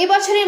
এই বছরের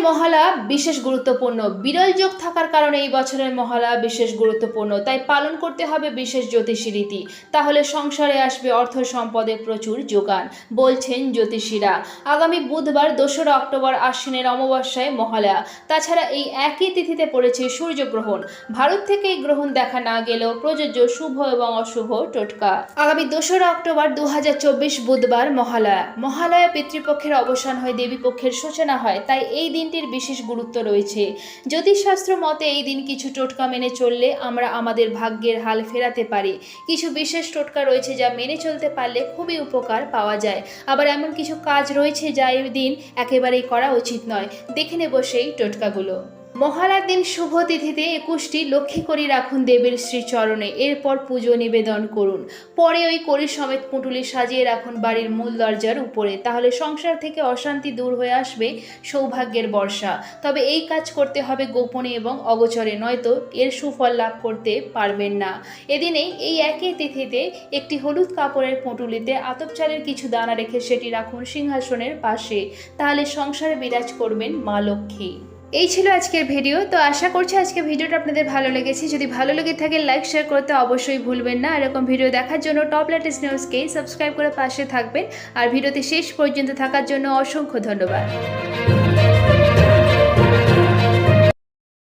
বিশেষ গুরুত্বপূর্ণ। বিরল যোগ থাকার কারণে এই বছরের মহালা বিশেষ গুরুত্বপূর্ণ। তাই পালন করতে হবে বিশেষ জ্যোতিষী রীতি। তাহলে সংসারে আসবে অর্থ সম্পদের প্রচুর যোগান, বলছেন জ্যোতিষীরা। আগামী বুধবার দোসরা অক্টোবর আশ্বিনের অমাবস্যায় মহালয়া তাছাড়া এই একই তিথিতে পড়েছে সূর্যগ্রহণ। ভারত থেকে এই গ্রহণ দেখা না গেলেও প্রযোজ্য শুভ এবং অশুভ টোটকা। আগামী দোসরা অক্টোবর দু হাজার চব্বিশ বুধবার মহালয়া মহালয়া পিতৃপক্ষের অবসান হয়, দেবীপক্ষের সূচনা হয়, তাই এই দিনটির বিশেষ গুরুত্ব রয়েছে। জ্যোতিষশাস্ত্র মতে এই দিন কিছু টোটকা মেনে চললে আমরা আমাদের ভাগ্যের হাল ফেরাতে পারি। কিছু বিশেষ টোটকা রয়েছে যা মেনে চলতে পারলে খুবই উপকার পাওয়া যায়। আবার এমন কিছু কাজ রয়েছে যা এই দিন একেবারেই করা উচিত নয়। দেখে নেব সেই টোটকাগুলো। মহালার দিন শুভ তিথিতে একুশটি লক্ষ্মী করি রাখুন দেবীর শ্রীচরণে। এরপর পুজো নিবেদন করুন। পরে ওই করি সমেত পুঁটুলি সাজিয়ে রাখুন বাড়ির মূল দরজার উপরে। তাহলে সংসার থেকে অশান্তি দূর হয়ে আসবে সৌভাগ্যের বর্ষা। তবে এই কাজ করতে হবে গোপনে এবং অগোচরে, নয়তো এর সুফল লাভ করতে পারবেন না। এদিনেই এই একই তিথিতে একটি হলুদ কাপড়ের পুঁটুলিতে আতপ চালের কিছু দানা রেখে সেটি রাখুন সিংহাসনের পাশে। তাহলে সংসারে বিরাজ করবেন মা লক্ষ্মী। এই ছিল আজকের ভিডিও, তো আশা করছি আজকের ভিডিওটা আপনাদের ভালো লেগেছে। যদি ভালো লেগে থাকে লাইক শেয়ার করতে অবশ্যই ভুলবেন না। এরকম ভিডিও দেখার জন্য টপ লেটেস্ট নিউজকে সাবস্ক্রাইব করে পাশে থাকবেন। আর ভিডিওতে শেষ পর্যন্ত থাকার জন্য অসংখ্য ধন্যবাদ।